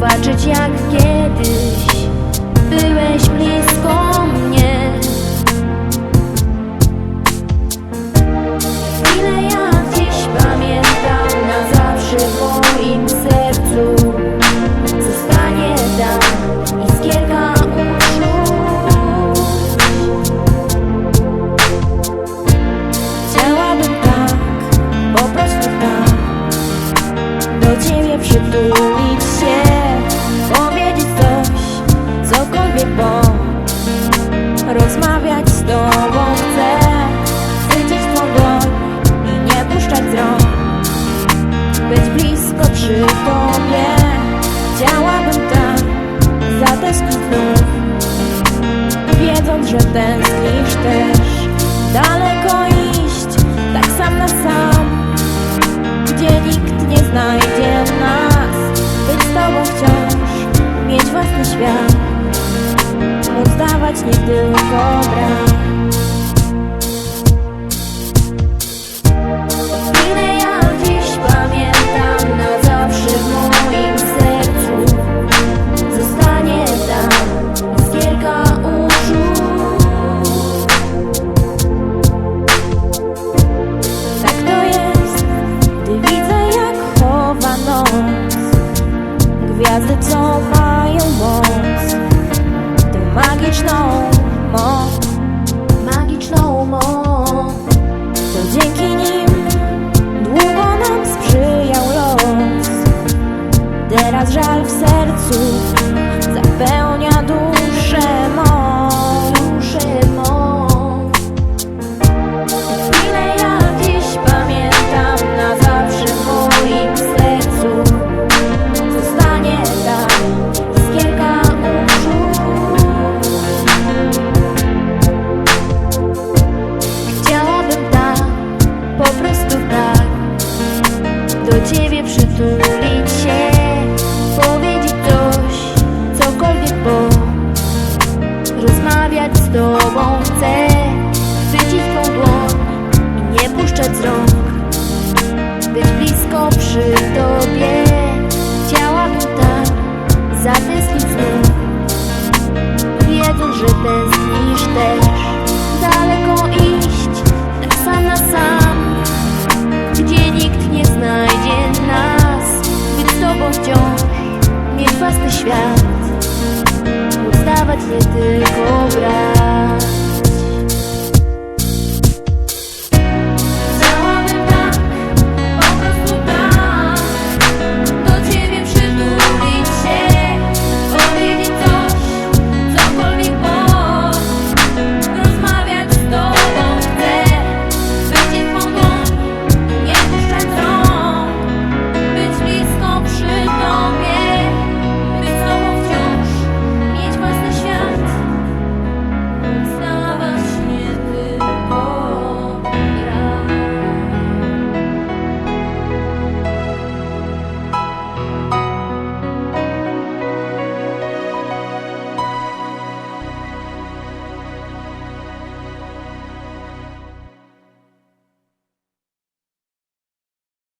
我之间。wiedząc, że tęsknisz też. Daleko iść, tak sam na sam. Gdzie nikt nie znajdzie nas. Być z tobą wciąż, mieć własny świat. Móc nie tylko brak. Żal w sercu zapełnia duszę mą Duszę mą Ile ja dziś pamiętam na zawsze w moim sercu Zostanie tam iskierka uszu. Chciałabym tak, po prostu tak Do ciebie przytulić rozmawiać z tobą. Chcę Chwycić tą dłoń i nie puszczać z rąk Być blisko przy tobie Chciałabym tak zatęsknić znów Wiedząc, że tęsknisz też. veces te cobra.